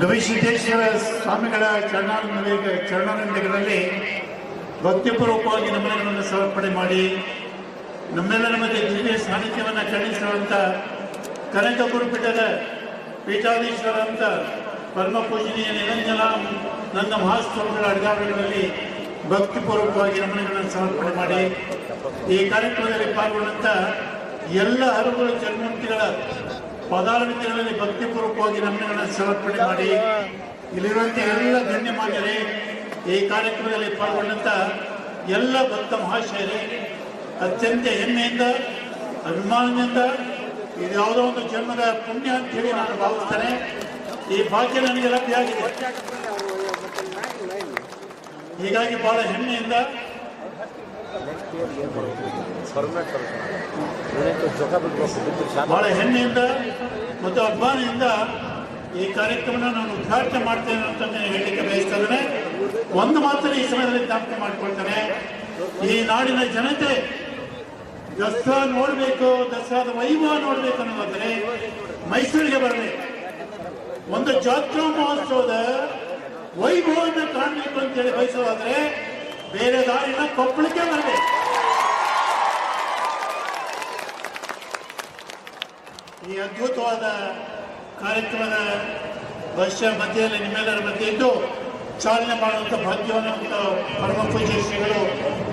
ಗವಿಸಿದ್ದೇಶ್ವರ ಸ್ವಾಮಿಗಳ ಚರಣಾನಂದ ಚರಣಾನಂದಗಳಲ್ಲಿ ಭಕ್ತಿಪೂರ್ವಕವಾಗಿ ನಮನಗಳನ್ನು ಸಮರ್ಪಣೆ ಮಾಡಿ ನಮ್ಮೆಲ್ಲರ ಮಧ್ಯೆ ದಿವ್ಯ ಸಾನ್ನಿಧ್ಯವನ್ನು ಕರುಣಿಸುವಂಥ ಕನಕ ಗುರುಪೀಠದ ಪೀಠಾಧೀಶ್ವರ ಅಂತ ಪರಮ ಪೂಜನೀಯ ನಿರಂಜನ ನನ್ನ ಮಹಾಸ್ವಾಮಿಗಳ ಅಡ್ಗಾವಳಿಗಳಲ್ಲಿ ಭಕ್ತಿಪೂರ್ವಕವಾಗಿ ನಮನಗಳನ್ನು ಸಮರ್ಪಣೆ ಮಾಡಿ ಈ ಕಾರ್ಯಕ್ರಮದಲ್ಲಿ ಪಾಲ್ಗೊಂಡಂಥ ಎಲ್ಲ ಹರಗಳು ಜನ್ಮಂತಿಗಳ ಪದಾರ್ಪಣೆಗಳಲ್ಲಿ ಭಕ್ತಿಪೂರ್ವಕವಾಗಿ ನಮ್ಮನ್ನು ಸಮರ್ಪಣೆ ಮಾಡಿ ಇಲ್ಲಿರುವಂಥ ಎಲ್ಲ ಗಣ್ಯಮಾನ್ಯರೇ ಈ ಕಾರ್ಯಕ್ರಮದಲ್ಲಿ ಪಾಲ್ಗೊಂಡಂಥ ಎಲ್ಲ ಭಕ್ತ ಮಹಾಶಯರೇ, ಅತ್ಯಂತ ಹೆಮ್ಮೆಯಿಂದ, ಅಭಿಮಾನದಿಂದ, ಇದು ಯಾವುದೋ ಒಂದು ಜನ್ಮದ ಪುಣ್ಯ ಅಂತ ಹೇಳಿ ನಾನು ಭಾವಿಸ್ತೇನೆ. ಈ ಭಾಗ್ಯ ನನಗೆ ಲಭ್ಯ ಆಗಿದೆ. ಹೀಗಾಗಿ ಬಹಳ ಹೆಮ್ಮೆಯಿಂದ ಬಹಳ ಹೆಮ್ಮೆಯಿಂದ ಮತ್ತು ಅಭಿಮಾನದಿಂದ ಈ ಕಾರ್ಯಕ್ರಮನ ನಾನು ಉದ್ಘಾಟನೆ ಮಾಡ್ತೇನೆ ಅಂತ ಹೇಳಲಿಕ್ಕೆ ಬಯಸ್ತಾ ಒಂದು ಮಾತ್ರ ಈ ಸಮಯದಲ್ಲಿ ಜ್ಞಾಪಕ ಮಾಡಿಕೊಳ್ತೇನೆ. ಈ ನಾಡಿನ ಜನತೆ ದಸರಾ ನೋಡಬೇಕು, ದಸರಾದ ವೈಭವ ನೋಡಬೇಕು ಅನ್ನೋದಾದರೆ ಮೈಸೂರಿಗೆ ಬರಬೇಕು ಒಂದು ಜಾತ್ರಾ ಮಹೋತ್ಸವದ ವೈಭವವನ್ನು ಕಾಣಬೇಕು ಅಂತೇಳಿ ಬಯಸೋದಾದ್ರೆ ಬೇರೆ ದಾರಿನ ಕೊಪ್ಪಳಕ್ಕೆ ಬರಬೇಕು. ಈ ಅದ್ಭುತವಾದ ಕಾರ್ಯಕ್ರಮದ ವರ್ಷ ಮಧ್ಯದಲ್ಲಿ ನಿಮ್ಮೆಲ್ಲರ ಮಧ್ಯೆ ಇದ್ದು ಚಾಲನೆ ಮಾಡುವಂಥ ಭಾಗ್ಯವನ್ನು ಪರಮ ಪೂಜ್ಯ ಶ್ರೀಗಳು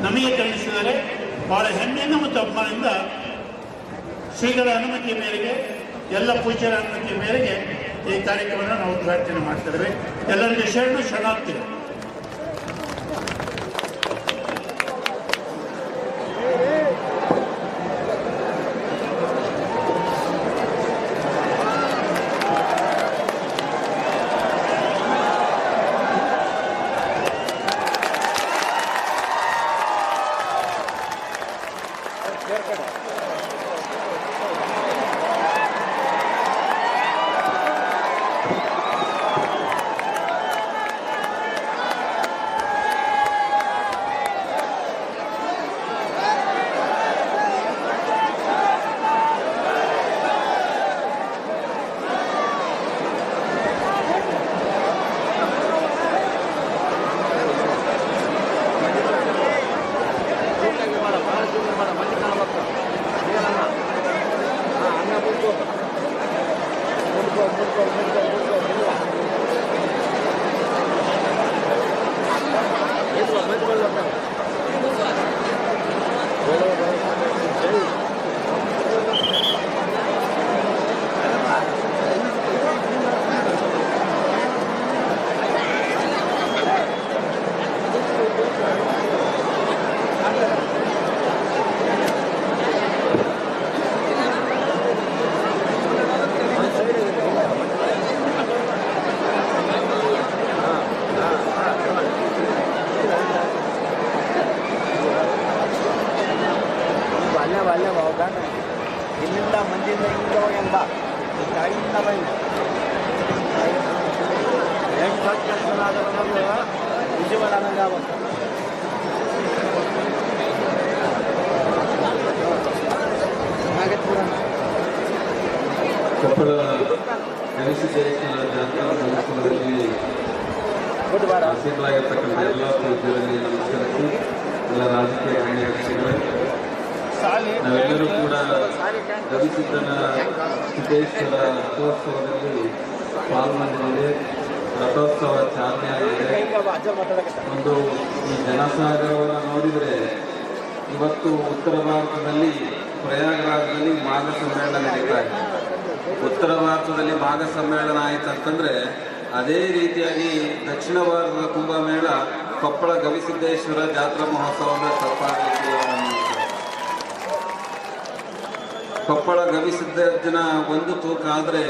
ನಮಗೆ ತಿಳಿಸಿದರೆ ಬಹಳ ಹೆಮ್ಮೆಯಿಂದ ಮತ್ತು ಅಭಿಮಾನದಿಂದ ಶ್ರೀಗಳ ಅನುಮತಿ ಮೇರೆಗೆ, ಎಲ್ಲ ಪೂಜ್ಯರ ಅನುಮತಿ ಮೇರೆಗೆ ಈ ಕಾರ್ಯಕ್ರಮವನ್ನು ನಾವು ಉದ್ಘಾಟನೆ ಮಾಡ್ತಿದ್ದೇವೆ ಎಲ್ಲರಿಗೂ ಶರಣು, ಶರಣಾರ್ಥಿಗಳು. ಗಣೇಶೇಶ್ವರ ಜಾತ್ರಾ ಮಹೋತ್ಸವದಲ್ಲಿ ಎಲ್ಲ ಪೂಜ್ಯರಲ್ಲಿ ನಮಸ್ಕರಿಸಿ. ಎಲ್ಲ ರಾಜಕೀಯ ನಾವೆಲ್ಲರೂ ಕೂಡ ರವಿಸಿದ್ದನ ಸಿದ್ದೇಶ್ವರ ರಥೋತ್ಸವದಲ್ಲಿ ಪಾಲ್ಗೊಂಡಿದ್ದೇವೆ ರಥೋತ್ಸವ ಚಾಲನೆ ಆಗಿದೆ. ಒಂದು ಈ ಜನಸಾಗರವನ್ನು ನೋಡಿದರೆ ಇವತ್ತು ಉತ್ತರ ಭಾರತದಲ್ಲಿ ಪ್ರಯಾಗರಾಜದಲ್ಲಿ ಮಾರ್ಗ ಸಮ್ಮೇಳನ ನಡೀತಾ ಇದೆ. ಉತ್ತರ ಭಾರತದಲ್ಲಿ ಮಾಘ ಸಮ್ಮೇಳನ ಆಯಿತು ಅಂತಂದರೆ ಅದೇ ರೀತಿಯಾಗಿ ದಕ್ಷಿಣ ಭಾರತದ ಕುಂಭಮೇಳ ಕೊಪ್ಪಳ ಗವಿಸಿದ್ದೇಶ್ವರ ಜಾತ್ರಾ ಮಹೋತ್ಸವದ ತಪ್ಪಾಗಲಿಕ್ಕೆ ಕೊಪ್ಪಳ ಗವಿಸಿದ್ದೇಶನ ಒಂದು ತೂಕ ಆದರೆ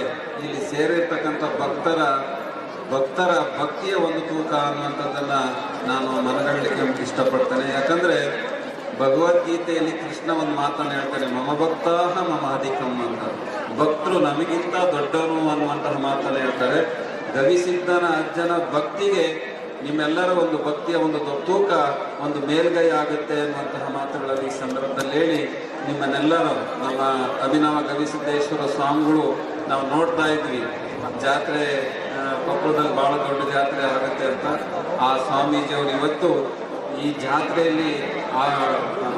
ಇಲ್ಲಿ ಸೇರಿರ್ತಕ್ಕಂಥ ಭಕ್ತರ ಭಕ್ತರ, ಭಕ್ತಿಯ ಒಂದು ತೂಕ ಅನ್ನುವಂಥದ್ದನ್ನು ನಾನು ಮನಗಣಲಿಕ್ಕೆ ಇಷ್ಟಪಡ್ತೇನೆ. ಯಾಕಂದರೆ ಭಗವದ್ಗೀತೆಯಲ್ಲಿ ಕೃಷ್ಣ ಒಂದು ಮಾತನ್ನು ಹೇಳ್ತಾರೆ, ಮಮ ಭಕ್ತಾಹ ಮಮ ಅಧಿಕಂ ಅಂತ. ಭಕ್ತರು ನಮಗಿಂತ ದೊಡ್ಡವರು ಅನ್ನುವಂತಹ ಮಾತನ್ನು ಹೇಳ್ತಾರೆ. ಗವಿಸಿದ್ಧನ ಅಜ್ಜನ ಭಕ್ತಿಗೆ ನಿಮ್ಮೆಲ್ಲರ ಒಂದು ಭಕ್ತಿಯ ಒಂದು ತೂಕ ಒಂದು ಮೇಲ್ಗೈ ಆಗುತ್ತೆ ಅನ್ನುವಂತಹ ಮಾತುಗಳಲ್ಲಿ ಈ ಸಂದರ್ಭದಲ್ಲಿ ಹೇಳಿ, ನಿಮ್ಮನ್ನೆಲ್ಲರೂ ನಮ್ಮ ಅಭಿನವ ಗವಿಸಿದ್ದೇಶ್ವರ ಸ್ವಾಮಿಗಳು ನಾವು ನೋಡ್ತಾ ಇದ್ವಿ. ಜಾತ್ರೆ ಕೊಪ್ಪಳದಲ್ಲಿ ಭಾಳ ದೊಡ್ಡ ಜಾತ್ರೆ ಆಗುತ್ತೆ ಅಂತ. ಆ ಸ್ವಾಮೀಜಿಯವರು ಇವತ್ತು ಈ ಜಾತ್ರೆಯಲ್ಲಿ ಆ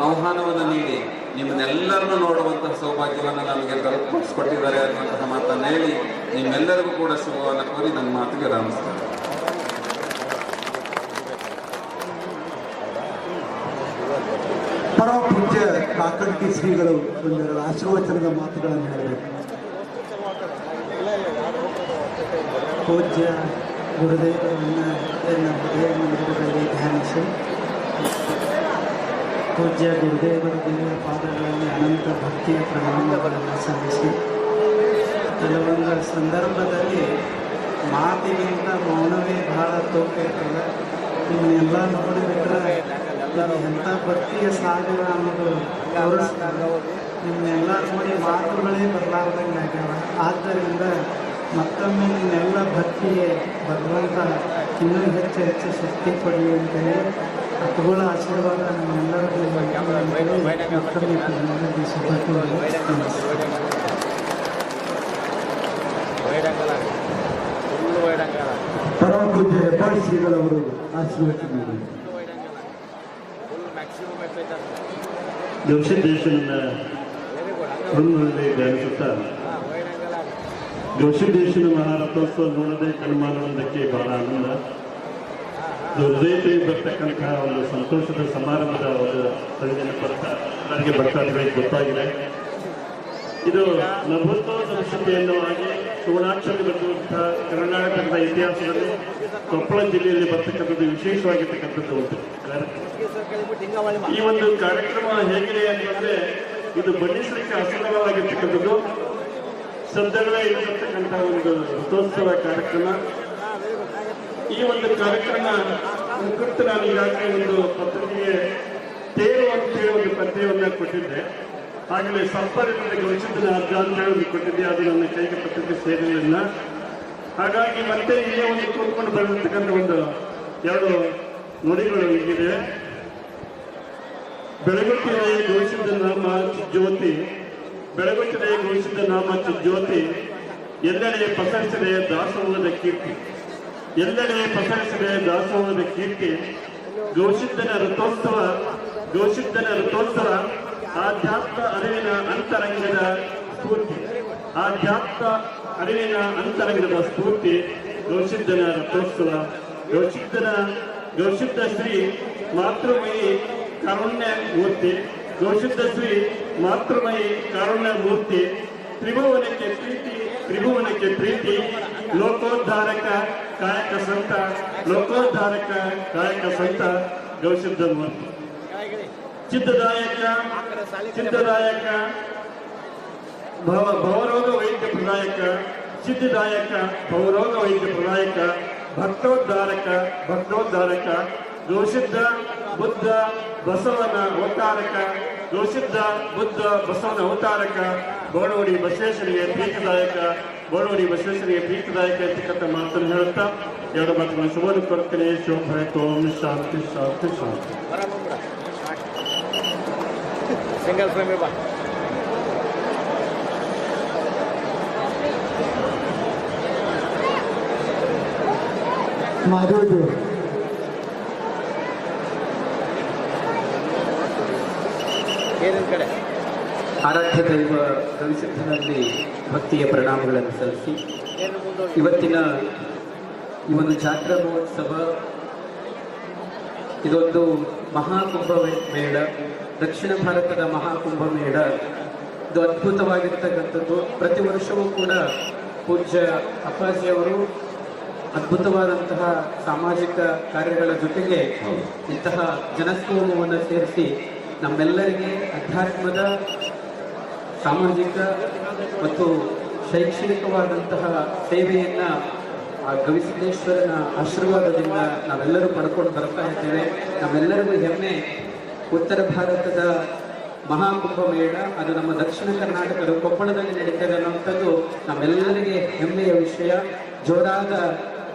ಆಹ್ವಾನವನ್ನು ನೀಡಿ ನಿಮ್ಮನ್ನೆಲ್ಲರನ್ನು ನೋಡುವಂತಹ ಸೌಭಾಗ್ಯವನ್ನು ನಮಗೆ ತಲುಪಿಸ್ಕೊಟ್ಟಿದ್ದಾರೆ ಅನ್ನುವಂತಹ ಮಾತನ್ನು ಹೇಳಿ ನಿಮ್ಮೆಲ್ಲರಿಗೂ ಕೂಡ ಶುಭವನ್ನು ಕೋರಿ ನನ್ನ ಮಾತಿಗೆ ರಾಮಿಸ್ತಾರೆ ಪರಮ ಪೂಜ್ಯ ಕಾಕಣಿಕೆ ಶ್ರೀಗಳು ಒಂದೆರಡು ಆಶೀರ್ವಚನದ ಮಾತುಗಳನ್ನು ಹೇಳಬೇಕು. ಪೂಜ್ಯ ಗುರುದೇವರನ್ನು ಧ್ಯಾನಿಸಿ. ಪೂಜ್ಯ ಗುರುದೇವರ ದೇವರ ಪಾದಗಳಲ್ಲಿ ಅನಂತ ಭಕ್ತಿಯ ಪ್ರಣಾಮಗಳನ್ನು ಸಲ್ಲಿಸಿ. ಕೆಲವೊಂದು ಸಂದರ್ಭದಲ್ಲಿ ಮಾತಿಗಿಂತ ಮೌನವೇ ಬಹಳ ತೂಕ ಇರ್ತದೆ. ಇವನ್ನೆಲ್ಲ ನೋಡಿಬಿಟ್ರೆ ಎಂಥ ಭಕ್ತಿಯ ಸಾಗರ ಅನ್ನೋದು ನಿಮ್ಮನ್ನೆಲ್ಲ ನೋಡಿ ಮಾತುಗಳೇ ಬರಲಾರ್ದಂಗೆ ಆಗ್ಯಾವ. ಆದ್ದರಿಂದ ಮತ್ತೊಮ್ಮೆ ನಿನ್ನೆಲ್ಲ ಭಕ್ತಿಗೆ ಭಗವಂತ ಇನ್ನೂ ಹೆಚ್ಚು ಹೆಚ್ಚು ಶಕ್ತಿ ಕೊಡಲಿ ಅಂತ ಹೇಳಿ ಅವುಗಳ ಆಶೀರ್ವಾದ ನಮ್ಮೆಲ್ಲರಿಗೂ ಮತ್ತೊಮ್ಮೆ ನಿಮ್ಮೆಲ್ಲರಿಗೂ ಶುಭಾಶಯಗಳು. ನಮಸ್ಕಾರ ವೈಡಂಗಲ ಫುಲ್ ವೈಡಂಗಲ ಪರಮ ಪೂಜ್ಯ ಹೆಬ್ಬಾಳಿ ಶ್ರೀಗಳವರು ಆಶೀರ್ವಚನ ನೀಡಿ full ವೈಡಂಗಲ full maximum ಎತ್ತೈತೆ ಗವಿಸಿದ್ದೇಶ್ವರನ very good ಹಂಗೆ ಹುರುನಲ್ಲಿ ಧ್ಯಾನಿಸುತ್ತಾ ಹಾಂ ವೈಡಂಗಲ ಗವಿಸಿದ್ದೇಶ್ವರ ಮಹಾರಥೋತ್ಸವ ನೋಡದೆ ಕಣ್ಮಾಡುವುದಕ್ಕೆ ಬಹಳ ಆನಂದ ಹೃದಯದಲ್ಲಿ ಬರ್ತಕ್ಕಂಥ ಒಂದು ಸಂತೋಷದ ಸಮಾರಂಭದ ಒಂದು ಸಂಜೆನ ಬರ್ತಾ, ನನಗೆ ಬರ್ತಾ ಇದ್ರೆ ಗೊತ್ತಾಗಿದೆ. ಇದು ನಲವತ್ತೋ ಸಂಸ್ಕೃತಿಯನ್ನು ಆಗಿ ಸುವರ್ಣಾಕ್ಷರ ಬರುವಂತಹ ಕರ್ನಾಟಕದ ಇತಿಹಾಸದಲ್ಲಿ ಕೊಪ್ಪಳ ಜಿಲ್ಲೆಯಲ್ಲಿ ಬರ್ತಕ್ಕಂಥದ್ದು, ವಿಶೇಷವಾಗಿರ್ತಕ್ಕಂಥದ್ದು ಒಂದು ಹಿಂಗೆ ಈ ಒಂದು ಕಾರ್ಯಕ್ರಮ ಹೇಗಿದೆ ಅಂತಂದ್ರೆ ಇದು ಬಣ್ಣಿಸಲಿಕ್ಕೆ ಅಸಂಭವಾಗಿರ್ತಕ್ಕಂಥದ್ದು ಸದ್ಯಗಳೇ ಇರತಕ್ಕಂಥ ಒಂದು ರಥೋತ್ಸವ ಕಾರ್ಯಕ್ರಮ. ಈ ಒಂದು ಕಾರ್ಯಕ್ರಮ ಕುರಿತು ನಾನು ಈಗಾಗಲೇ ಒಂದು ಪತ್ರಿಕೆಗೆ ತೇರು ಅಂತ ಒಂದು ಪತ್ರಿಕೆಯನ್ನ ಕೊಟ್ಟಿದ್ದೆ. ಆಗಲೇ ಸಂಪರ್ಕದ ಗೌಚಿದ್ದನ ಅರ್ಜ ಅಂತ ಹೇಳಿ ಕೊಟ್ಟಿದ್ದೆ. ಅದು ನನ್ನ ಕೈಗೆ ಪತ್ರಿಕೆ ಸೇರಲಿಲ್ಲ ಹಾಗಾಗಿ ಮತ್ತೆ ಇಲ್ಲೇ ಒಂದು ಕೂತ್ಕೊಂಡು ಬರತಕ್ಕಂಥ ಒಂದು ಎರಡು ನುಡಿಗಳು ಹೀಗಿದೆ. ಬೆಳಗುತ್ತಿದೆ ಘೋಷಿಸಿದ ನಾಮ ಜ್ಯೋತಿ ಬೆಳಗುತ್ತಿದೆ ಘೋಷಿಸಿದ ನಾಮ ಜ್ಯೋತಿ ಎಲ್ಲೆಡೆ ಪಸರಿಸಿದೆ ದಾಸವಾದ ಕೀರ್ತಿ. ಎಲ್ಲೆಡೆ ಪ್ರಸರಿಸಿದೆ ದಾಸೋಹದ ಕೀರ್ತಿ. ಘೋಷಿದ್ದನ ರಥೋತ್ಸವ ಘೋಷಿದ್ದನ ರಥೋತ್ಸವ ಆಧ್ಯಾತ್ಮ ಅರಿವಿನ ಅಂತರಂಗದ ಸ್ಫೂರ್ತಿ. ಆಧ್ಯಾತ್ಮ ಅರಿವಿನ ಅಂತರಂಗದ ಸ್ಫೂರ್ತಿ. ಘೋಷಿದ್ದನ ರಥೋತ್ಸವ ಘೋಷಿದ್ದನ ಘೋಷಿದ್ದ ಶ್ರೀ ಮಾತೃಮಯಿ ಕಾರುಣ್ಯ ಮೂರ್ತಿ. ಘೋಷಿದ್ದ ಶ್ರೀ ಮಾತೃಮಯಿ ಕಾರುಣ್ಯ ಮೂರ್ತಿ. ತ್ರಿಭುವನಕ್ಕೆ ಪ್ರೀತಿ ತ್ರಿಭುವನಕ್ಕೆ ಪ್ರೀತಿ. ಲೋಕೋದ್ಧಾರಕ ಕಾಯಕ ಸಂತ ಲೋಕೋದ್ಧಾರಕ ಕಾಯಕ ಗೌಸಿದ್ಧ ಮೂರ್ತಿ ಚಿತ್ತದಾಯಕ ಚಿತ್ತದಾಯಕ, ಭವ, ಭವರೋಗ ವೈದ್ಯ ಪ್ರದಾಯಕ ಸಿದ್ಧಿದಾಯಕ ಭವರೋಗ ವೈದ್ಯ ಪ್ರದಾಯಕ, ಭಕ್ತೋದ್ಧಾರಕ ಭಕ್ತೋದ್ಧಾರಕ ಗೋಸಿದ್ಧ ಬುದ್ಧ ಬಸವನ ಅವತಾರಕ ಗೋಸಿದ್ಧ ಬುದ್ಧ ಬಸವನ ಅವತಾರಕ ಬೋಡೋಡಿ ಬಸವೇಶ್ವರಿಗೆ ಪ್ರೀತಿದಾಯಕ ಬೋಳೋಡಿ ಬಸವೇಶ್ವರಿಗೆ ಪ್ರೀತಿದಾಯಕ ಅಂತಕ್ಕಂಥ ಮಾತನ್ನು ಹೇಳುತ್ತಾ ಎರಡು ಮಾತುಗಳನ್ನು ಶುಭವನ್ನು ಕೊಡ್ತೇನೆ ಶೋಭಾಯತು ಓಂ ಶಾಂತಿ ಶಾಂತಿ ಶಾಂತಿ ಬರಮ್ಮ ಸಿಂಗಲ್ ಫ್ರೇಮ್ ಬಾ ಮಾಧವದು ಏನಿನ ಕಡೆ ಆರಾಧ್ಯ ದೈವ ಗವಿಸಿದ್ಧನಲ್ಲಿ ಭಕ್ತಿಯ ಪ್ರಣಾಮಗಳನ್ನು ಸಲ್ಲಿಸಿ. ಇವತ್ತಿನ ಈ ಒಂದು ಜಾತ್ರಾ ಮಹೋತ್ಸವ ಇದೊಂದು ಮಹಾಕುಂಭ ಮೇಳ ದಕ್ಷಿಣ ಭಾರತದ ಮಹಾಕುಂಭ ಮೇಳ. ಇದು ಅದ್ಭುತವಾಗಿರ್ತಕ್ಕಂಥದ್ದು. ಪ್ರತಿ ವರ್ಷವೂ ಕೂಡ ಪೂಜ್ಯ ಅಪ್ಪಾಜಿಯವರು ಅದ್ಭುತವಾದಂತಹ ಸಾಮಾಜಿಕ ಕಾರ್ಯಗಳ ಜೊತೆಗೆ ಇಂತಹ ಜನಸ್ತೋಮವನ್ನು ಸೇರಿಸಿ ನಮ್ಮೆಲ್ಲರಿಗೆ ಅಧ್ಯಾತ್ಮದ ಸಾಮಾಜಿಕ ಮತ್ತು ಶೈಕ್ಷಣಿಕವಾದಂತಹ ಸೇವೆಯನ್ನು ಆ ಗವಿಸಿದ್ದೇಶ್ವರನ ಆಶೀರ್ವಾದದಿಂದ ನಾವೆಲ್ಲರೂ ಪಡ್ಕೊಂಡು ಬರ್ತಾ ಇದ್ದೇವೆ. ನಾವೆಲ್ಲರಿಗೂ ಹೆಮ್ಮೆ. ಉತ್ತರ ಭಾರತದ ಮಹಾಕುಂಭ ಮೇಳ ಅದು ನಮ್ಮ ದಕ್ಷಿಣ ಕರ್ನಾಟಕದ ಕೊಪ್ಪಳದಲ್ಲಿ ನಡೀತದೆ ಅನ್ನುವಂಥದ್ದು ನಮ್ಮೆಲ್ಲರಿಗೆ ಹೆಮ್ಮೆಯ ವಿಷಯ. ಜೋರಾದ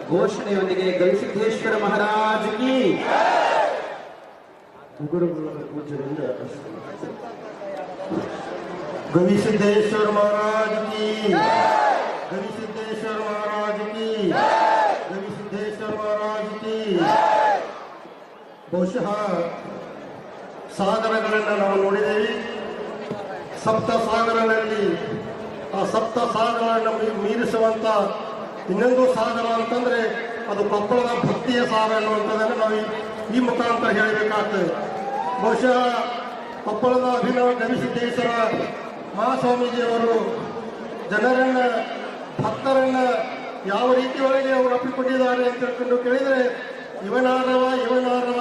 ಘೋಷಣೆಯೊಂದಿಗೆ ಗವಿಸಿದ್ದೇಶ್ವರ ಮಹಾರಾಜಗಿ ಗುರುಗಳ ಪೂಜೆಯಿಂದ ಗವಿಸಿದ್ದೇಶ್ವರ ಮಹಾರಾಜ್ ಕಿ ಗವಿಸಿದ್ದೇಶ್ವರ ಮಹಾರಾಜ್ ಕಿ ಗವಿಸಿದ್ದೇಶ್ವರ ಮಹಾರಾಜ್ ಕಿ ಬಹುಶಃ ಸಾಗರಗಳನ್ನು ನಾವು ನೋಡಿದ್ದೇವೆ. ಸಪ್ತ ಸಾಗರಗಳಲ್ಲಿ ಆ ಸಪ್ತ ಸಾಗರಗಳನ್ನು ಮೀರಿಸುವಂಥ ಇನ್ನೊಂದು ಸಾಗರ ಅಂತಂದರೆ ಅದು ಕೊಪ್ಪಳದ ಭಕ್ತಿಯ ಸಾರ ಅನ್ನುವಂಥದ್ದನ್ನು ನಾವು ಈ ಮುಖಾಂತರ ಹೇಳಬೇಕಾಗ್ತದೆ. ಬಹುಶಃ ಕೊಪ್ಪಳದ ಅಭಿನವ ಗವಿಸಿದ್ದೇಶ್ವರ ಮಹಾಸ್ವಾಮೀಜಿಯವರು ಜನರನ್ನ, ಭಕ್ತರನ್ನ ಯಾವ ರೀತಿ ಒಳಗೆ ಅವರು ಅಪ್ಪಿಕೊಂಡಿದ್ದಾರೆ ಅಂತ ಹೇಳ್ಕೊಂಡು ಕೇಳಿದರೆ, ಇವನಾರವ ಇವನಾರವ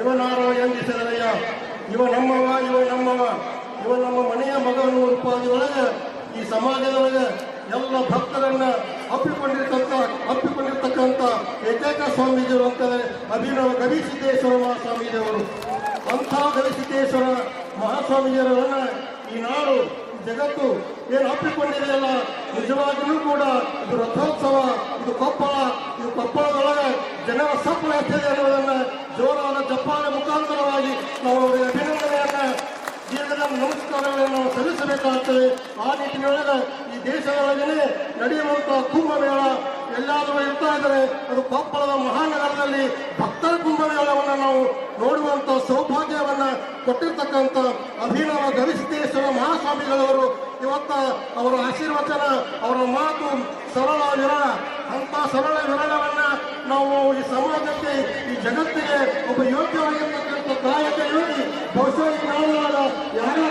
ಇವನಾರವ ಎಂದಿಸದಯ್ಯ ಇವ ನಮ್ಮವ ಇವ ನಮ್ಮವ. ಇವ ನಮ್ಮ ಮನೆಯ ಮಗನು ರೂಪಾದಿಯೊಳಗೆ ಈ ಸಮಾಜದೊಳಗೆ ಎಲ್ಲ ಭಕ್ತರನ್ನ ಅಪ್ಪಿಕೊಂಡಿರ್ತಕ್ಕ ಅಪ್ಪಿಕೊಂಡಿರ್ತಕ್ಕಂಥ ಏಕೈಕ ಸ್ವಾಮೀಜಿಯವರು ಅಂತಂದರೆ ಅಭಿನವ ಗವಿಸಿದ್ದೇಶ್ವರ ಮಹಾಸ್ವಾಮೀಜಿಯವರು. ಅಂಥ ಗವಿಸಿದ್ದೇಶ್ವರ ಮಹಾಸ್ವಾಮೀಜಿಯವರನ್ನ ಈ ನಾಡು ಜಗತ್ತು ಏನು ಅಪ್ಪಿಕೊಂಡಿದೆಯಲ್ಲ ನಿಜವಾಗಿಯೂ ಕೂಡ ಇದು ರಥೋತ್ಸವ, ಇದು ಕೊಪ್ಪಳ, ಇದು ಕೊಪ್ಪಳದೊಳಗೆ ಜನರ ಸಫಲ ಆಗ್ತದೆ ಅನ್ನೋದನ್ನ ಜೋರಾದ ಜಪಾನ ಮುಖಾಂತರವಾಗಿ ನಾವು ಅವರಿಗೆ ಅಭಿನಂದನೆಯನ್ನ ಜೀವನ ನಮಸ್ಕಾರಗಳನ್ನು ನಾವು ಸಲ್ಲಿಸಬೇಕಾಗ್ತದೆ. ಆ ನಿಟ್ಟಿನೊಳಗೆ ಈ ದೇಶದೊಳಗನೆ ನಡೆಯುವಂತಹ ಕುಂಭಮೇಳ ಎಲ್ಲಾದರೂ ಇರ್ತಾ ಇದ್ದಾರೆ ಅದು ಕೊಪ್ಪಳದ ಮಹಾನಗರದಲ್ಲಿ ಭಕ್ತರ ಕುಂಭಮೇಳವನ್ನು ನಾವು ನೋಡುವಂಥ ಸೌಭಾಗ್ಯವನ್ನ ಕೊಟ್ಟಿರ್ತಕ್ಕಂಥ ಅಭಿನವ ಗವಿಸಿದ್ದೇಶ್ವರ ಮಹಾಸ್ವಾಮಿಗಳವರು, ಇವತ್ತ ಅವರ ಆಶೀರ್ವಚನ, ಅವರ ಮಾತು ಸರಳ ವಿರಳ. ಅಂತ ಸರಳ ವಿರಳವನ್ನ ನಾವು ಈ ಸಮಾಜಕ್ಕೆ, ಈ ಜಗತ್ತಿಗೆ ಒಬ್ಬ ಯೋಗ್ಯವಾಗಿರ್ತಕ್ಕಂಥ ಗಾಯಕ ಯೋಗಿ, ಬಹುಶಃ ಈ ಯಾರು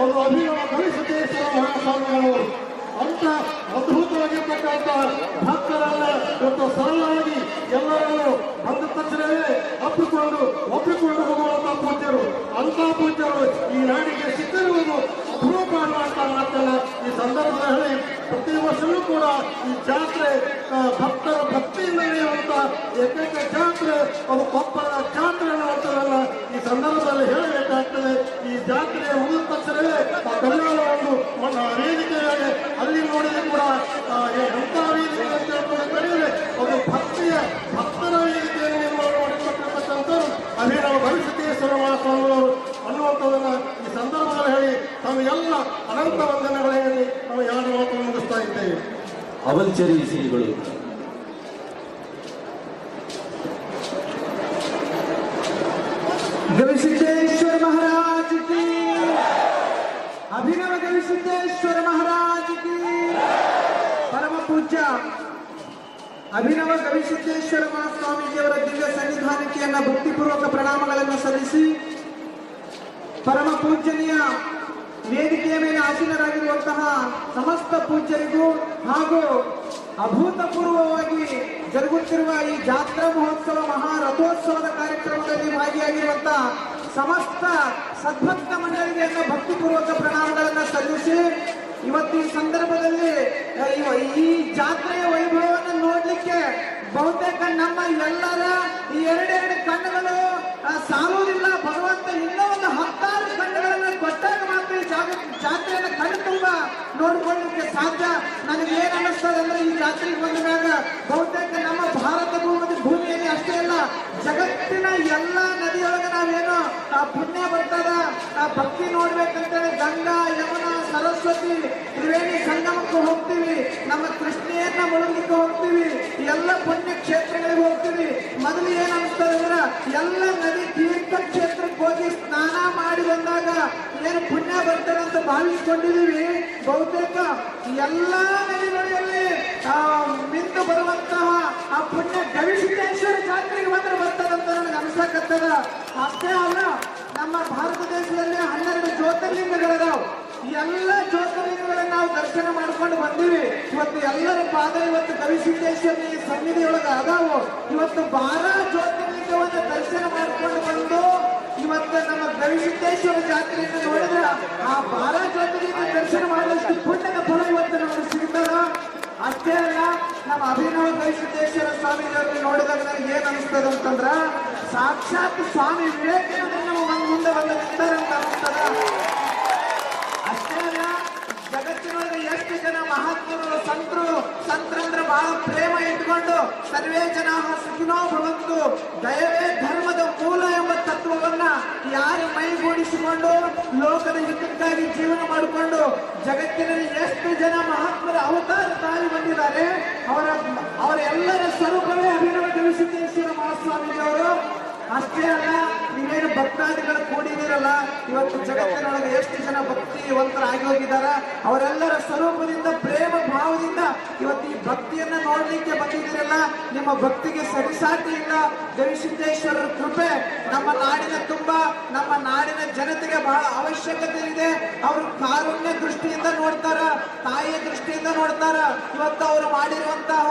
ಅವರು ಅಭಿನವ ಗವಿಸಿದ್ದೇಶ್ವರ ಮಹಾಸ್ವಾಮಿಗಳವರು. ಅಂತ ಅದ್ಭುತವಾಗಿರ್ತಕ್ಕಂಥ ಭಕ್ತರನ್ನ ಇವತ್ತು ಸರಳವಾಗಿ ಎಲ್ಲರನ್ನು ಬಂದ ತಕ್ಷಣವೇ ಅಪ್ಪಿಕೊಂಡು ಒಪ್ಪಿಕೊಂಡು ಹೋಗುವಂತಹ ಪೂಜ್ಯರು ಅಂತ ಪೂಜ್ಯರು ಈ ನಾಡಿಗೆ ಸಿಕ್ಕಿರುವುದು ಅಪರೂಪ ಅನ್ನುವಂತ ಮಾತನ್ನ ಈ ಸಂದರ್ಭದಲ್ಲಿ ಪ್ರತಿ ವರ್ಷವೂ ಕೂಡ ಈ ಜಾತ್ರೆ ಭಕ್ತರ ಭಕ್ತಿಯಿಂದ ನಡೆಯುವಂತ ಏಕೈಕ ಜಾತ್ರೆ, ಅದು ಕೊಪ್ಪಳದ ಜಾತ್ರೆ ಅನ್ನುವಂಥದ್ದನ್ನ ಈ ಸಂದರ್ಭದಲ್ಲಿ ಹೇಳಬೇಕಾಗ್ತದೆ. ಈ ಜಾತ್ರೆ ಮುಗಿದ ತಕ್ಷಣವೇ ಆ ಕಲ್ಯಾಣ ಒಂದು ಮ- ವೇದಿಕೆಯಾಗಿ ಅಲ್ಲಿ ನೋಡಿದ್ರೆ ಕೂಡ ಆ, ಏ- ಎಂಥ ವೇದಿಕೆ ಅಂತ ಹೇಳ್ಕೊಂಡು ಕರೆಯಿದ್ರೆ ಅದು ಭಕ್ತಿಯ ಭಕ್ತರ ವೇದಿಕೆಯನ್ನು ನಿರ್ಮಾಣ ಮಾಡಿಕೊಟ್ಟಿರ್ತಕ್ಕಂಥವ್ರು ಅಭಿನವ ಭವಿಷ್ಯತೇಶ್ವರ ಮಹಾಸ್ವಾಮಿಗಳು ಅನ್ನುವಂಥದ್ದನ್ನ ಈ ಸಂದರ್ಭದಲ್ಲಿ ಹೇಳಿ ತಮಗೆಲ್ಲ ಅನಂತ ವಂದನೆಗಳಲ್ಲಿ ನಾವು ಎರಡು ಮಾತನ್ನು ಮುಗಿಸ್ತಾ ಇದ್ದೇವೆ ಅವಲ್ಚರಿ ಇಸಮಿಗಳು ಗವಿಸಿದ್ದೇಶ್ವರ ಮಹಾರಾಜ್ ಅಭಿನವ ಗವಿಸಿದ್ದೇಶ್ವರ ಮಹಾರಾಜ್ ಪರಮ ಪೂಜ್ಯ ಅಭಿನವ ಗವಿಸಿದ್ದೇಶ್ವರ ಮಹಾಸ್ವಾಮೀಜಿಯವರ ದಿವ್ಯ ಸನ್ನಿಧಾನಕ್ಕೆಯನ್ನ ಭಕ್ತಿಪೂರ್ವಕ ಪ್ರಣಾಮಗಳನ್ನು ಸಲ್ಲಿಸಿ ಪರಮ ಪೂಜನೀಯ ವೇದಿಕೆಯ ಮೇಲೆ ಆಸೀನರಾಗಿರುವಂತಹ ಸಮಸ್ತ ಪೂಜ್ಯರಿಗೂ ಹಾಗೂ ಅಭೂತಪೂರ್ವವಾಗಿ ಜರುಗುತ್ತಿರುವ ಈ ಜಾತ್ರಾ ಮಹೋತ್ಸವ ಮಹಾರಥೋತ್ಸವದ ಕಾರ್ಯಕ್ರಮದಲ್ಲಿ ಭಾಗಿಯಾಗಿರುವಂತಹ ಸಮಸ್ತ ಸದ್ಭಕ್ತ ಮಂಡಳಿಗೆ ಭಕ್ತಿಪೂರ್ವಕ ಪ್ರಣಾಮಗಳನ್ನು ಸಲ್ಲಿಸಿ ಇವತ್ತಿನ ಸಂದರ್ಭದಲ್ಲಿ ಈ ಜಾತ್ರೆಯ ವೈಭವವನ್ನು ನೋಡ್ಲಿಕ್ಕೆ ಬಹುತೇಕ ನಮ್ಮ ಎಲ್ಲರ ಈ ಎರಡೆರಡು ಕಣ್ಣುಗಳು ಸಾಲುವುದಿಲ್ಲ. ಭಗವಂತ ಇನ್ನೂ ಒಂದು ಹತ್ತಾರು ಕಣ್ಣುಗಳನ್ನು ಕೊಟ್ಟಾಗ ಮಾತ್ರ ಜಾತ್ರೆಯನ್ನು ಕಣ್ಣು ತುಂಬ ನೋಡ್ಕೊಳ್ಳಿಕ್ಕೆ ಸಾಧ್ಯ. ಅಂದ್ರೆ ಈ ಜಾತ್ರೆಗೆ ಬಂದ ಮ್ಯಾಗ ಬಹುತೇಕ ನಮ್ಮ ಭಾರತ ಭೂಮಿ ಅಷ್ಟೇ ಅಲ್ಲ, ಜಗತ್ತಿನ ಎಲ್ಲ ನದಿಯೊಳಗೆ ನಾವೇನು ಆ ಪುಣ್ಯ ಬರ್ತದ ಆ ಭಕ್ತಿ ನೋಡ್ಬೇಕಂತೇಳಿ ಗಂಗಾ, ಯಮುನಾ, ಸರಸ್ವತಿ, ತ್ರಿವೇಣಿ ಸಂಗಮಕ್ಕೆ ಹೋಗ್ತೀವಿ. ನಮ್ಮ ಕೃಷ್ಣೆಯನ್ನ ಮುಳುಗಲಿಕ್ಕೆ ಹೋಗ್ತೀವಿ. ಎಲ್ಲ ಪುಣ್ಯ ಕ್ಷೇತ್ರಗಳಿಗೆ ಹೋಗ್ತೀವಿ. ಮೊದಲು ಏನ್ ಅಂದ್ರೆ ಎಲ್ಲ ನದಿ ತೀರ್ಥ ಕ್ಷೇತ್ರಕ್ಕೆ ಹೋಗಿ ಸ್ನಾನ ಮಾಡಿ ಬಂದಾಗ ಏನು ಪುಣ್ಯ ಬರ್ತದೆ ಅಂತ ಭಾವಿಸ್ಕೊಂಡಿದೀವಿ ಬಹುತೇಕ ಎಲ್ಲಾ ನದಿಗಳಲ್ಲಿ ಮಿಂದು ಬರುವಂತಹ ಆ ಪುಣ್ಯ ಗವಿಸಿದ್ದೇಶ್ವರ ಜಾತ್ರೆಗೆ ಮಾತ್ರ ಬರ್ತದಂತ ನನಗೆ ಅನಿಸಕತ್ತದ. ಅಷ್ಟೇ ಅಲ್ಲ, ನಮ್ಮ ಭಾರತ ದೇಶದಲ್ಲಿ ಹನ್ನೆರಡು ಜ್ಯೋತಿರ್ಲಿಂಗಗಳಿದಾವ್. ಎಲ್ಲ ಜ್ಯೋತಿರ್ಲಿಂಗಗಳನ್ನ ನಾವು ದರ್ಶನ ಮಾಡ್ಕೊಂಡು ಬಂದೀವಿ. ಇವತ್ತು ಎಲ್ಲರ ಪಾದ, ಇವತ್ತು ಗವಿಸಿದ್ದೇಶ್ವರ ಸನ್ನಿಧಿಯೊಳಗೆ ಅದಾವು. ಇವತ್ತು ಬಾರ ಜ್ಯೋತಿರ್ಲಿಂಗವನ್ನ ದರ್ಶನ ಮಾಡ್ಕೊಂಡು ಬಂದು, ಇವತ್ತು ನಮ್ಮ ಗವಿಸಿದ್ದೇಶ್ವರ ಜಾತ್ರೆಯನ್ನು ನೋಡಿದ್ರೆ ಆ ಬಾರ ಜ್ಯೋತಿರ್ಲಿಂಗ ದರ್ಶನ ಮಾಡಿದಷ್ಟು ಪುಣ್ಯದ ಫಲ ಇವತ್ತು ನಮಗೆ ಸಿಗ್ತದ. ಅಷ್ಟೇ ಅಲ್ಲ, ನಮ್ಮ ಅಭಿನವ ಗವಿಸಿದ್ದೇಶ್ವರ ಸ್ವಾಮಿಗಳನ್ನು ನೋಡಿದಾಗ ನನಗೆ ಏನ್ ಅನಿಸ್ತದ ಅಂತಂದ್ರ, ಸಾಕ್ಷಾತ್ ಸ್ವಾಮಿ ವಿವೇಕಾನಂದ ಮುಂದೆ ಬಂದ ನಿಂತಾರೆ ಅಂತ ಅನಿಸ್ತದ. ಅಷ್ಟೇ ಅಲ್ಲ, ಜಗತ್ತಿನೊಳಗೆ ಎಷ್ಟು ಜನ ಮಹಾತ್ಮರು, ಸಂತರು, ಸಂತರಂದ್ರೆ ಬಹಳ ಪ್ರೇಮ ಇಟ್ಕೊಂಡು ಸರ್ವೇ ಜನ ಸುಖಿನೋ ಭವಂತು, ದಯವೇ ಧರ್ಮದ ಮೂಲ ಎಂಬ ತತ್ವವನ್ನ ಯಾರು ಮೈಗೂಡಿಸಿಕೊಂಡು ಲೋಕದ ಹಿತಕ್ಕಾಗಿ ಜೀವನ ಮಾಡಿಕೊಂಡು ಜಗತ್ತಿನಲ್ಲಿ ಎಷ್ಟು ಜನ ಮಹಾತ್ಮರ ಅವತಾರ ತಾಯಿ ಬಂದಿದ್ದಾರೆ. ಅವರ ಅವರ ಎಲ್ಲರ ಸ್ವರೂಪವೇ ಅಭಿನವ ಗವಿಸಿದ್ದೇಶ್ವರ ಮಹಾಸ್ವಾಮಿಯವರು ಅಷ್ಟೇ ಅಲ್ಲ, ನೀವೇನು ಭಕ್ತಾದಿಗಳು ಕೂಡಿದಿರಲ್ಲ ಇವತ್ತು ಜಗತ್ತಿನೊಳಗೆ ಎಷ್ಟು ಜನ ಭಕ್ತಿವಂತರಾಗಿ ಹೋಗಿದಾರ ಅವರೆಲ್ಲರ ಸ್ವರೂಪದಿಂದ, ಪ್ರೇಮ ಭಾವದಿಂದ ಇವತ್ತು ಈ ಭಕ್ತಿಯನ್ನ ನೋಡ್ಲಿಕ್ಕೆ ಬಂದಿದ್ದೀರಲ್ಲ, ನಿಮ್ಮ ಭಕ್ತಿಗೆ ಸರಿಸಾಟಿಯಿಂದ ಗವಿಸಿದ್ದೇಶ್ವರರ ಕೃಪೆ ನಮ್ಮ ನಾಡಿನ ತುಂಬ, ನಮ್ಮ ನಾಡಿನ ಜನತೆಗೆ ಬಹಳ ಅವಶ್ಯಕತೆ ಇದೆ. ಅವರು ಕಾರುಣ್ಯ ದೃಷ್ಟಿಯಿಂದ ನೋಡ್ತಾರ, ತಾಯಿಯ ದೃಷ್ಟಿಯಿಂದ ನೋಡ್ತಾರ, ಇವತ್ತು ಅವರು ಮಾಡಿರುವಂತಹ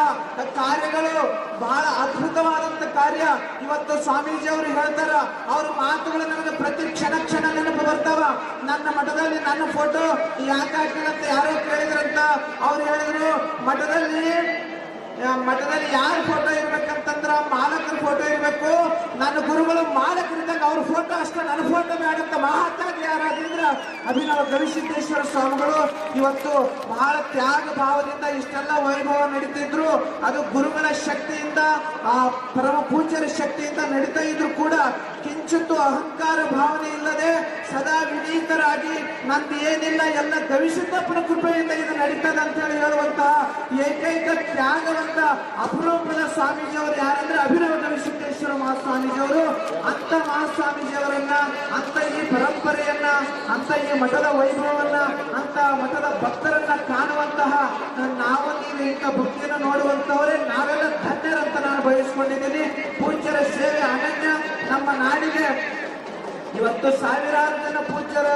ಕಾರ್ಯಗಳು ಬಹಳ ಅದ್ಭುತವಾದಂತ ಕಾರ್ಯ. ಇವತ್ತು ಸ್ವಾಮೀಜಿ ಅವರು ಹೇಳ್ತಾರ, ಅವ್ರ ಮಾತುಗಳು ನನಗೆ ಪ್ರತಿ ಕ್ಷಣ ಕ್ಷಣ ನೆನಪು ಬರ್ತಾವ. ನನ್ನ ಮಠದಲ್ಲಿ ನನ್ನ ಫೋಟೋ ಯಾಕೆ ಹಾಕಿರಂತ ಯಾರೋ ಕೇಳಿದ್ರಂತ. ಅವ್ರು ಹೇಳಿದ್ರು, ಮಠದಲ್ಲಿ ಮಠದಲ್ಲಿ ಯಾರ ಫೋಟೋ ಇರ್ಬೇಕಂತಂದ್ರ ಮಾಲಕರ ಫೋಟೋ ಇರಬೇಕು ನನ್ನ ಗುರುಗಳು ಮಾಲಕರಿದ್ದಾಗ ಅವ್ರ ಫೋಟೋ ಅಷ್ಟೇ, ನನ್ನ ಫೋಟೋ ಬೇಡಂತ ಮಹಾತ್ಮಾಗಿ ಯಾರಾದ್ರಿಂದ ಅಭಿನವ ಗವಿಸಿದ್ದೇಶ್ವರ ಸ್ವಾಮಿಗಳು ಇವತ್ತು ಬಹಳ ತ್ಯಾಗ ಭಾವದಿಂದ ಇಷ್ಟೆಲ್ಲ ವೈಭವ ನಡೀತಿದ್ರು. ಅದು ಗುರುಗಳ ಶಕ್ತಿಯಿಂದ, ಆ ಪರಮ ಪೂಜ್ಯರ ಶಕ್ತಿಯಿಂದ ನಡೀತಾ ಇದ್ರು ಕೂಡ. ಕಿಂಚಿತ್ತು ಅಹಂಕಾರ ಭಾವನೆ ಇಲ್ಲದೆ ಸದಾ ವಿನೀತರಾಗಿ ನಂದು ಏನಿಲ್ಲ, ಎಲ್ಲ ಗವಿಸಿದ್ದಪ್ಪನ ಕೃಪೆಯಿಂದ ಇದು ನಡೀತದೆ ಅಂತ ಹೇಳಿ ಹೇಳುವಂತಹ ಏಕೈಕ ತ್ಯಾಗವಂತ ಅಪರೂಪದ ಸ್ವಾಮೀಜಿಯವರು ಯಾರಂದ್ರೆ ಅಭಿನವ ಗವಿಸಿದ್ದೇಶ್ವರ ಮಹಾಸ್ವಾಮೀಜಿಯವರು. ಅಂತ ಮಹಾಸ್ವಾಮೀಜಿಯವರನ್ನ ಅಂತ ಈ ಪರಂಪರೆಯನ್ನ ಅಂತ ಈ ಮಠದ ವೈಭವವನ್ನ ಅಂತ ಮಠದ ಭಕ್ತರನ್ನ ಕಾಣುವಂತಹ ನಾವು ನೀವು ಇಂಥ ಭಕ್ತಿಯನ್ನು ನೋಡುವಂತವರೇ ನಾವೆಲ್ಲ ಧನ್ಯರಂತ ನಾನು ಬಯಸ್ಕೊಂಡಿದ್ದೀನಿ. ನಾಡಿಗೆ ಇವತ್ತು ಸಾವಿರಾರು ಜನ ಪೂಜ್ಯರ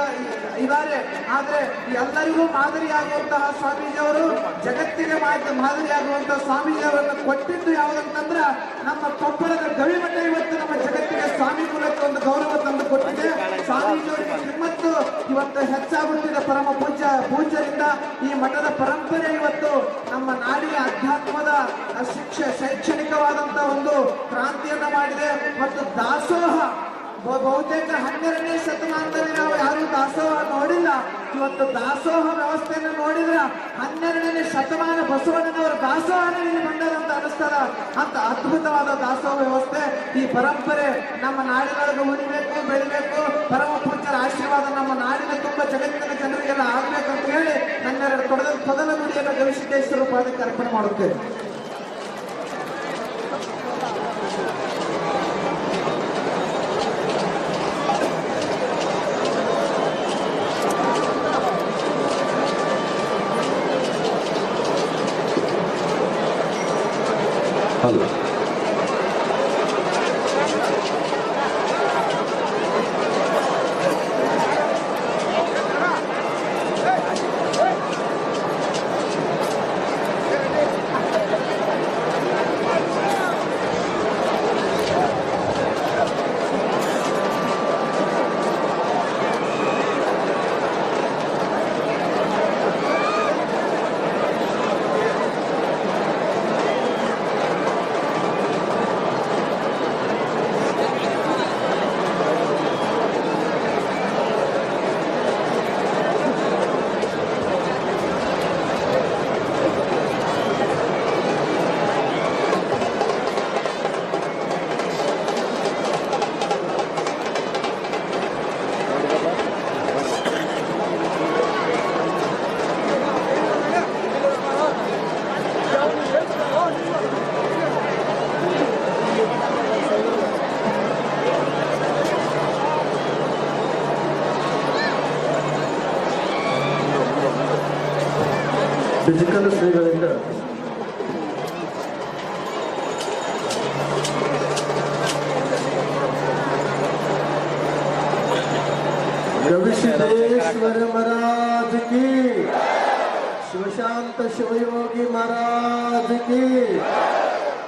ಇದ್ದಾರೆ ಆದ್ರೆ ಎಲ್ಲರಿಗೂ ಮಾದರಿಯಾಗುವಂತಹ ಸ್ವಾಮೀಜಿಯವರು ಜಗತ್ತಿಗೆ ಮಾದ- ಮಾದರಿಯಾಗುವಂತಹ ಸ್ವಾಮೀಜಿಯವರನ್ನು ಕೊಟ್ಟಿದ್ದು ಯಾವುದಂತಂದ್ರ ನಮ್ಮ ಕೊಪ್ಪಳದ ಗವಿಮಠ ಇವತ್ತು ನಮ್ಮ ಜಗತ್ತಿಗೆ ಸ್ವಾಮಿ ಕುಲಕ್ಕೆ ಒಂದು ಗೌರವ ತಂದು ಕೊಟ್ಟಿದೆ. ಸ್ವಾಮೀಜಿಯವರಿಗೆ ಶ್ರೀಮತ್ತು ಇವತ್ತು ಹೆಚ್ಚಾಗುತ್ತಿದೆ ಪರಮ ಪೂಜ್ಯ, ಪೂಜ್ಯರಿಂದ ಈ ಮಠದ ಪರಂಪರೆ ಇವತ್ತು ನಮ್ಮ ನಾಡಿನ ಅಧ್ಯಾತ್ಮದ ಶಿಕ್ಷ, ಶೈಕ್ಷಣಿಕವಾದಂತಹ ಒಂದು ಕ್ರಾಂತಿಯನ್ನ ಮಾಡಿದೆ. ಮತ್ತು ದಾಸೋಹ ಬಹುತೇಕ ಹನ್ನೆರಡನೇ ಶತಮಾನದಲ್ಲಿ ನಾವು ಯಾರು ದಾಸೋಹ ನೋಡಿಲ್ಲ. ಇವತ್ತು ದಾಸೋಹ ವ್ಯವಸ್ಥೆಯನ್ನು ನೋಡಿದ್ರ ಹನ್ನೆರಡನೇ ಶತಮಾನ ಬಸವಣ್ಣನವರ ದಾಸೋಹನೇ ಇಲ್ಲಿ ಬಂದದಂತ ಅನಿಸ್ತಾರ ಅಂತ ಅದ್ಭುತವಾದ ದಾಸೋಹ ವ್ಯವಸ್ಥೆ. ಈ ಪರಂಪರೆ ನಮ್ಮ ನಾಡಿನೊಳಗೆ ಉಳಿಬೇಕು, ಬೆಳಿಬೇಕು. ಪರಮ ಪೂಜ್ಯರ ಆಶೀರ್ವಾದ ನಮ್ಮ ನಾಡಿನ ತುಂಬ ಜಗತ್ತಿನ ಜನರಿಗೆಲ್ಲ ಆಗ್ಬೇಕಂತ ಹೇಳಿ ಹನ್ನೆರಡು ಕೊಡದ ಮೊದಲ ಗುಡಿಯನ್ನು ಗವಿಸಿದ್ದೇಶ್ವರ ಪಾದಕ್ಕೆ ಅರ್ಪಣೆ ಮಾಡುತ್ತೇವೆ ಅಲ್ಲ ಫಿಸಿಕಲ್ ಶ್ರೀಗಳಿಂದ गविसिद्धेश्वर महाराज की शिवशांत शिवयोगी महाराज की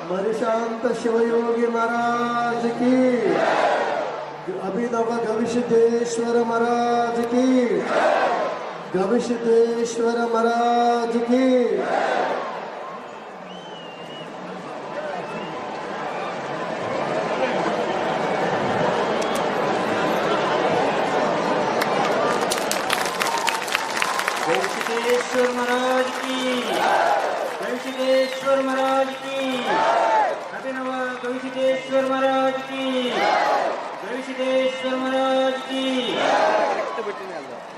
मरिशांत शिवयोगी महाराज की अभिनव गविसिद्धेश्वर महाराज की गविसिद्धेश्वर महाराज की गविसिद्धेश्वर महाराज की गविसिद्धेश्वर महाराज की अभिनव गविसिद्धेश्वर महाराज की गविसिद्धेश्वर महाराज की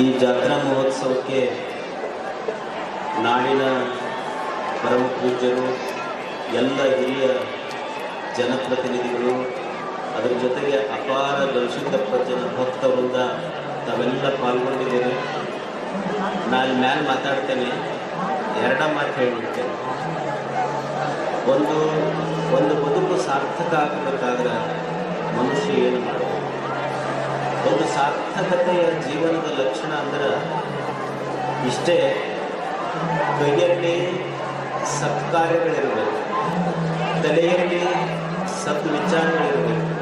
ಈ ಜಾತ್ರಾ ಮಹೋತ್ಸವಕ್ಕೆ ನಾಡಿನ ಪರಮ ಪೂಜ್ಯರು, ಎಲ್ಲ ಹಿರಿಯ ಜನಪ್ರತಿನಿಧಿಗಳು, ಅದರ ಜೊತೆಗೆ ಅಪಾರ ಗವಿಸಿದ್ದಪ್ಪ ಜನ ಭಕ್ತವೃಂದ ತಾವೆಲ್ಲ ಪಾಲ್ಗೊಂಡಿದ್ದೇವೆ ನಾನು ಮ್ಯಾಲೆ ಮಾತಾಡ್ತೇನೆ, ಎರಡ ಮಾತು ಹೇಳಿಬಿಡ್ತೇನೆ. ಒಂದು ಒಂದು ಬದುಕು ಸಾರ್ಥಕ ಆಗಬೇಕಾದ್ರೆ ಮನುಷ್ಯ ಏನು ಮಾಡಬೇಕು? ಒಂದು ಸಾರ್ಥಕತೆಯ ಜೀವನದ ಲಕ್ಷಣ ಅಂದ್ರೆ ಇಷ್ಟೇ ಕೈಯಲ್ಲಿ ಸತ್ಕಾರ್ಯಗಳಿರಬೇಕು. ತಲೆಯಲ್ಲಿ ಸತ್ ವಿಚಾರಗಳಿರಬೇಕು.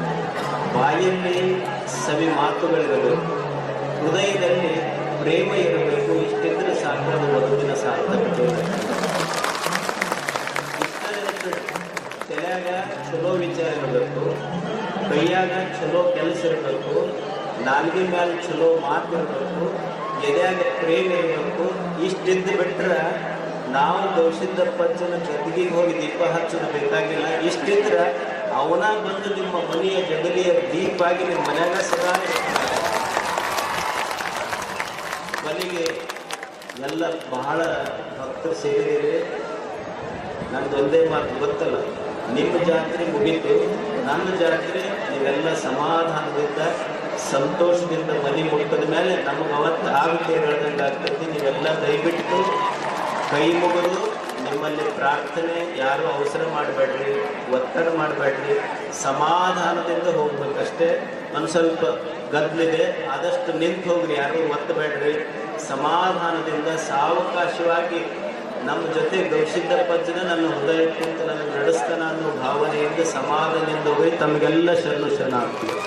ಬಾಯಲ್ಲಿ ಸವಿ ಮಾತುಗಳಿರಬೇಕು. ಹೃದಯದಲ್ಲಿ ಪ್ರೇಮ ಇರಬೇಕು. ಇಷ್ಟಿದ್ರೆ ಸಾಕು, ಅದು ಬದುಕಿನ ಸಾರ್ಥಕತೆ. ತಲೆಯಾಗ ಚಲೋ ವಿಚಾರ ಇರಬೇಕು. ಕೈಯಾಗ ಚಲೋ ಕೆಲಸ ಇರಬೇಕು. ನಾಲ್ಗೆ ಮೇಲೆ ಚಲೋ ಮಾತು ಇರಬೇಕು ಎದೆಯಾಗ ಪ್ರೇಮ ಇರಬೇಕು ಇಷ್ಟಿದ್ದು ಬಿಟ್ರೆ ನಾವು ಪಂಚನ ಜೊತೆಗೆ ಹೋಗಿ ದೀಪ ಹಚ್ಚೋದು ಬೇಕಾಗಿಲ್ಲ ಇಷ್ಟಿದ್ರೆ ಅವನ ಬಂದು ನಿಮ್ಮ ಮನೆಯ ಜಗಲಿಯ ದೀಪ ಆಗಿ ನಿಮ್ಮ ಮನೆಯಾಗ ಸದಾ. ಕೊನೆಗೆ ಎಲ್ಲ ಬಹಳ ಭಕ್ತರು ಸೇರಿದ್ದೀರಿ ನಂದು ಒಂದೇ ಮಾತು ಗೊತ್ತಲ್ಲ, ನಿಮ್ಮ ಜಾತ್ರೆ ಮುಗೀತು, ನನ್ನ ಜಾತ್ರೆ ನೀವೆಲ್ಲ ಸಮಾಧಾನದಿಂದ ಸಂತೋಷದಿಂದ ಮನೆ ಮುಟ್ಟದ ಮೇಲೆ ನಮ್ಗೆ ಅವತ್ತು ಆಗುತ್ತೆ ಹೇಳ್ದಂಗೆ ಆಗ್ತೈತಿ. ನೀವೆಲ್ಲ ದಯವಿಟ್ಟು ಕೈ ಮುಗಿದು ನಿಮ್ಮಲ್ಲಿ ಪ್ರಾರ್ಥನೆ ಯಾರು ಅವಸರ ಮಾಡಬೇಡ್ರಿ, ಒತ್ತಡ ಮಾಡಬೇಡ್ರಿ, ಸಮಾಧಾನದಿಂದ ಹೋಗ್ಬೇಕಷ್ಟೇ. ಒಂದು ಸ್ವಲ್ಪ ಗದ್ದಲಿದೆ, ಆದಷ್ಟು ನಿಂತು ಹೋಗ್ರಿ. ಯಾರು ಒತ್ತಬೇಡ್ರಿ. ಸಮಾಧಾನದಿಂದ ಸಾವಕಾಶವಾಗಿ ನಮ್ಮ ಜೊತೆ ಗೌಸಿದ್ದಪ್ಪಜ್ಜನ ನನ್ನ ಹೃದಯಕ್ಕಿಂತ ನನಗೆ ನಡೆಸ್ತಾನ ಅನ್ನೋ ಭಾವನೆಯಿಂದ ಸಮಾಧಾನದಿಂದ ಹೋಗಿ ತಮಗೆಲ್ಲ ಶರಣು ಶರಣಾಗ್ತೀವಿ